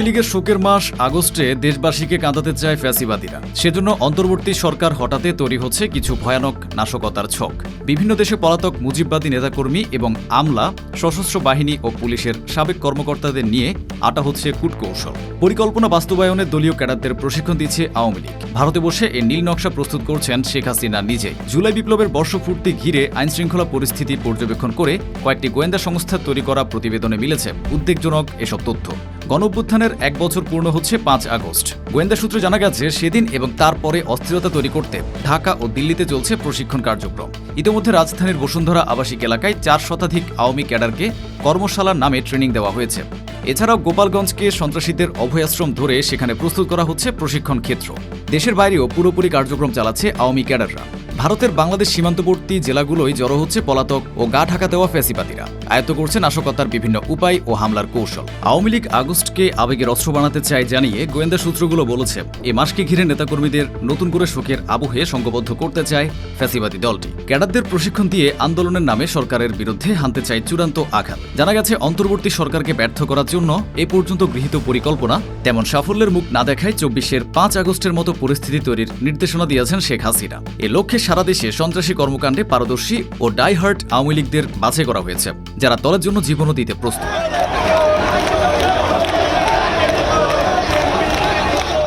আওয়ামী লীগের শোকের মাস আগস্টে দেশবাসীকে কাঁদাতে চায় ফ্যাসিবাদীরা। সেজন্য অন্তর্বর্তী সরকার হঠাতে তৈরি হচ্ছে কিছু ভয়ানক নাশকতার ছক। বিভিন্ন দেশে পলাতক মুজিববাদী নেতাকর্মী এবং আমলা, সশস্ত্র বাহিনী ও পুলিশের সাবেক কর্মকর্তাদের নিয়ে আটা হচ্ছে কূটকৌশল। পরিকল্পনা বাস্তবায়নে দলীয় ক্যাডারদের প্রশিক্ষণ দিচ্ছে আওয়ামী লীগ। ভারতে বসে এই নীল নকশা প্রস্তুত করছেন শেখ হাসিনা নিজেই। জুলাই বিপ্লবের বর্ষপূর্তি ঘিরে আইনশৃঙ্খলা পরিস্থিতি পর্যবেক্ষণ করে কয়েকটি গোয়েন্দা সংস্থা তৈরি করা প্রতিবেদনে মিলেছে উদ্বেগজনক এসব তথ্য। গণঅভ্যুত্থানের এক বছর পূর্ণ হচ্ছে পাঁচ আগস্ট। গোয়েন্দা সূত্রে জানা গেছে, সেদিন এবং তারপরে অস্থিরতা তৈরি করতে ঢাকা ও দিল্লিতে চলছে প্রশিক্ষণ কার্যক্রম। ইতিমধ্যে রাজধানীর বসুন্ধরা আবাসিক এলাকায় চার শতাধিক আওয়ামী ক্যাডারকে কর্মশালার নামে ট্রেনিং দেওয়া হয়েছে। এছাড়াও গোপালগঞ্জকে সন্ত্রাসীদের অভয়াশ্রম ধরে সেখানে প্রস্তুত করা হচ্ছে প্রশিক্ষণ ক্ষেত্র। দেশের বাইরেও পুরোপুরি কার্যক্রম চালাচ্ছে আওয়ামী ক্যাডাররা। ভারতের বাংলাদেশ সীমান্তবর্তী জেলাগুলোই জড়ো হচ্ছে পলাতক ও গা ঢাকা দেওয়া ফ্যাসিবাদীরা। আয়ত্ত করছে নাশকতার বিভিন্ন উপায় ও হামলার কৌশল। আওয়ামী লীগ আগস্টকে আবেগের অস্ত্র বানাতে চায় জানিয়ে গোয়েন্দা সূত্রগুলো বলেছে, এ মাসকে ঘিরে নেতাকর্মীদের নতুন করে শোকের আবহে সংঘবদ্ধ করতে চায় ফ্যাসিবাদী দলটি। ক্যাডারদের প্রশিক্ষণ দিয়ে আন্দোলনের নামে সরকারের বিরুদ্ধে হানতে চায় চূড়ান্ত আঘাত। জানা গেছে, অন্তর্বর্তী সরকারকে ব্যর্থ করার জন্য এ পর্যন্ত গৃহীত পরিকল্পনা তেমন সাফল্যের মুখ না দেখায় চব্বিশের পাঁচ আগস্টের মতো পরিস্থিতি তৈরির নির্দেশনা দিয়েছেন শেখ হাসিনা। এ লক্ষ্যে সারা দেশে সন্ত্রাসী কর্মকাণ্ডে পারদর্শী ও ডাইহার্ট আওয়ামী লীগদের বাছাই করা হয়েছে, যারা দলের জন্য জীবনও দিতে প্রস্তুত।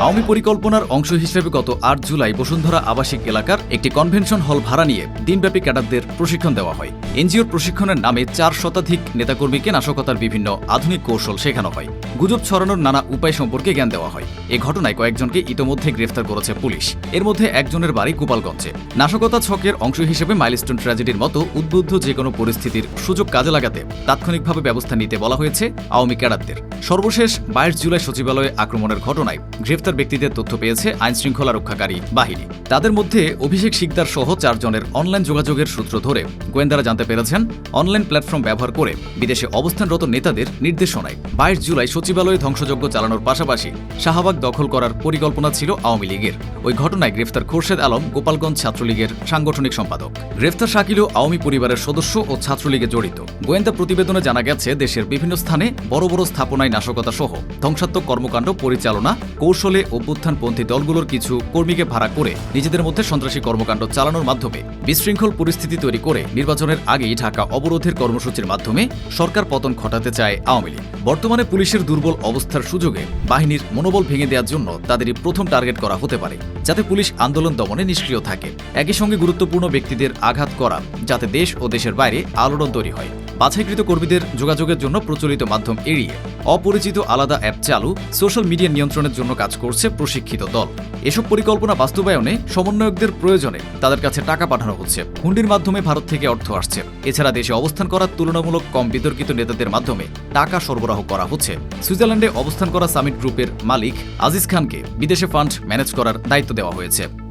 আওয়ামী পরিকল্পনার অংশ হিসেবে গত আট জুলাই বসুন্ধরা আবাসিক এলাকার একটি কনভেনশন হল ভাড়া নিয়ে দিনব্যাপী ক্যাডারদের প্রশিক্ষণ দেওয়া হয়। এনজিওর প্রশিক্ষণের নামে চার শতাধিক নেতাকর্মীকে নাশকতার বিভিন্ন আধুনিক কৌশল শেখানো হয়। গুজব ছড়ানোর নানা উপায় সম্পর্কে জ্ঞান দেওয়া হয়। এ ঘটনায় কয়েকজনকে ইতোমধ্যে গ্রেফতার করেছে পুলিশ। এর মধ্যে একজনের বাড়ি গোপালগঞ্জে। নাশকতা ছকের অংশ হিসেবে মাইলস্টোন ট্র্যাজেডির মতো উদ্বুদ্ধ যে কোনো পরিস্থিতির সুযোগ কাজে লাগাতে তাৎক্ষণিকভাবে ব্যবস্থা নিতে বলা হয়েছে আওয়ামী ক্যাডারদের। সর্বশেষ বাইশ জুলাই সচিবালয়ে আক্রমণের ঘটনায় গ্রেফতার ব্যক্তিদের তথ্য পেয়েছে আইন শৃঙ্খলা রক্ষাকারী বাহিনী। তাদের মধ্যে অভিষেক শিকদার সহ চারজনের অনলাইন যোগাযোগের সূত্র ধরে গোয়েন্দারা জানতে পেরেছেন, অনলাইন প্ল্যাটফর্ম ব্যবহার করে বিদেশে অবস্থানরত নেতাদের নির্দেশনায় বাইশ জুলাই সচিবালয়ে ধ্বংসযজ্ঞ চালানোর পাশাপাশি শাহবাগ দখল করার পরিকল্পনা ছিল আওয়ামী লীগের। ওই ঘটনায় গ্রেফতার খোরশেদ আলম, গোপালগঞ্জ ছাত্রলীগের সাংগঠনিক সম্পাদক। গ্রেফতার শাকিলও আওয়ামী পরিবারের সদস্য ও ছাত্রলীগে জড়িত। গোয়েন্দা প্রতিবেদনে জানা গেছে, দেশের বিভিন্ন স্থানে বড় বড় স্থাপনায় নাশকতা সহ ধ্বংসাত্মক কর্মকাণ্ড, পরিচালনা, কৌশলে অভ্যুত্থানপন্থী দলগুলোর কিছু কর্মীকে ভাড়া করে নিজেদের মধ্যে সন্ত্রাসী কর্মকাণ্ড চালানোর মাধ্যমে বিশৃঙ্খল পরিস্থিতি তৈরি করে নির্বাচনের আগেই ঢাকা অবরোধের কর্মসূচির মাধ্যমে সরকার পতন ঘটাতে চায় আওয়ামী লীগ। বর্তমানে পুলিশের দুর্বল অবস্থার সুযোগে বাহিনীর মনোবল ভেঙে দেওয়ার জন্য তাদেরই প্রথম টার্গেট করা হতে পারে, যাতে পুলিশ আন্দোলন দমনে নিষ্ক্রিয় থাকে। একই সঙ্গে গুরুত্বপূর্ণ ব্যক্তিদের আঘাত করা, যাতে দেশ ও দেশের বাইরে আলোড়ন তৈরি হয়। বাছাইকৃত কর্মীদের যোগাযোগের জন্য প্রচলিত মাধ্যম এড়িয়ে অপরিচিত আলাদা অ্যাপ চালু সোশ্যাল মিডিয়া নিয়ন্ত্রণের জন্য কাজ করছে প্রশিক্ষিত দল। এসব পরিকল্পনা বাস্তবায়নে সমন্বয়কদের প্রয়োজনে তাদের কাছে টাকা পাঠানো হচ্ছে। হুন্ডির মাধ্যমে ভারত থেকে অর্থ আসছে। এছাড়া দেশে অবস্থান করা তুলনামূলক কম বিতর্কিত নেতাদের মাধ্যমে টাকা সরবরাহ করা হচ্ছে। সুইজারল্যান্ডে অবস্থান করা সামিট গ্রুপের মালিক আজিজ খানকে বিদেশে ফান্ড ম্যানেজ করার দায়িত্ব দেওয়া হয়েছে।